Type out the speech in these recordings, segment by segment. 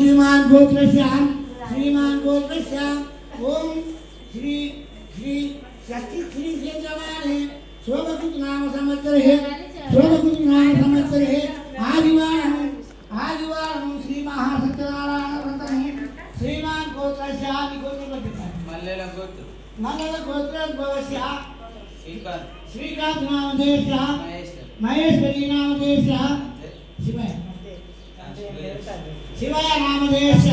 श्रीमान गोत्रश्याम श्रीमान गोत्रश्याम ओम श्री श्री षष्ठी श्री से जवान है शोभकृत नाम संवत्सर है शोभकृत नाम संवत्सर है आदिवार हम आदिवार हम श्री महासत्यनारायण व्रत है श्रीमान गोत्रश्याम गोत्र का मल्लेला गोत्र मल्लेला गोत्र भवस्या श्रीकांत श्रीकांत नाम देश महेश्वरी नाम देश शिवाय శివాయ నామదేశ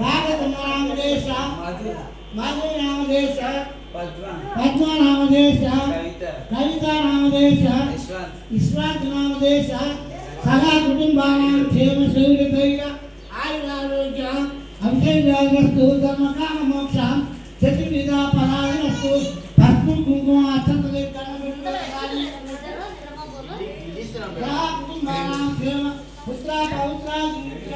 భాగత నామదేశ మధు నామదేశ పద్మ నామదేశ కవిత. నామదేశ విశ్వాంత్ నామదేశ సదా కుటుంబానాం క్షేమ శౌర్యతైన ఆయురారోగ్య అభిషేకాస్తు ధర్మకామ మోక్ష చతుర్విధ పరాయణస్తు భస్మ కుంకుమ అర్థంతలే కుటుంబానాం క్షేమ పుత్ర పౌత్ర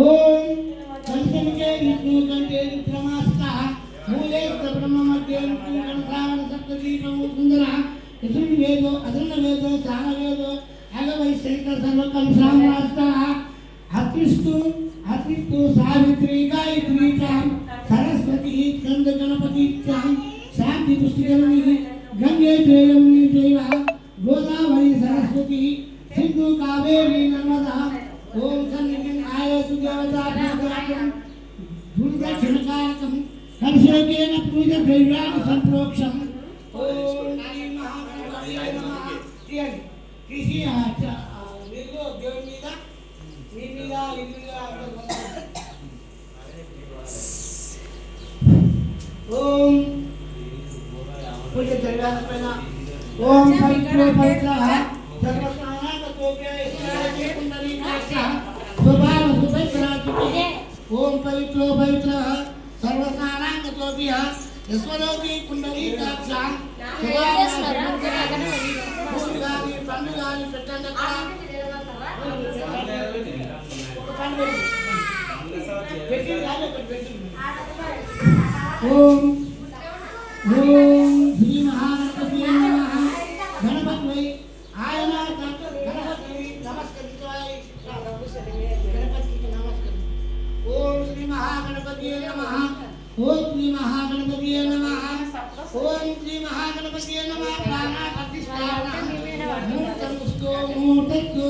ఓం కంచమికే విష్ణు కంటే విక్రమాస్త మూలే బ్రహ్మ మధ్య శ్రావణ సప్తదీపము సుందర యశుడి వేదో అదన్న వేదో సామ వేదో అగవై శంకర సర్వకం సామ్రాష్ట అర్పిస్తూ అర్పిస్తూ సావిత్రి గాయత్రి చాం సరస్వతి స్కంద గణపతి చాం శాంతి పుష్టికరణి గంగే జయముని జైవ గోదావరి సరస్వతి ఆయసు దేవతా పూజాకం పూజ క్షణకారకం అభిషేకేన పూజ ద్రవ్యాన్ని సంప్రోక్షం ఓం శ్రీ మహాగణపతయే నమః తీయండి. తీసి ఆ చ- ఆ నీళ్ళు దేవుని మీద మీ మీద ఈ మీద అక్కడ పోతాయి. ఓం పూజ ద్రవ్యాల పైన ఓం పవిత్ర పవిత్ర ఓం పవిత్ర పవిత్ర సర్వస్నానాంగతోభ్య యశ్వలోకి కుండలి కాక్ష కానీ పండు పెట్టండి ఓం ఓం మహాగణపతి నమః. ఓం శ్రీ మహాగణపతి నమః. ఓం శ్రీ మహాగణపతి నమః ప్రాణ ప్రతిష్ఠాపన మూర్తముస్తో. మూర్తస్తో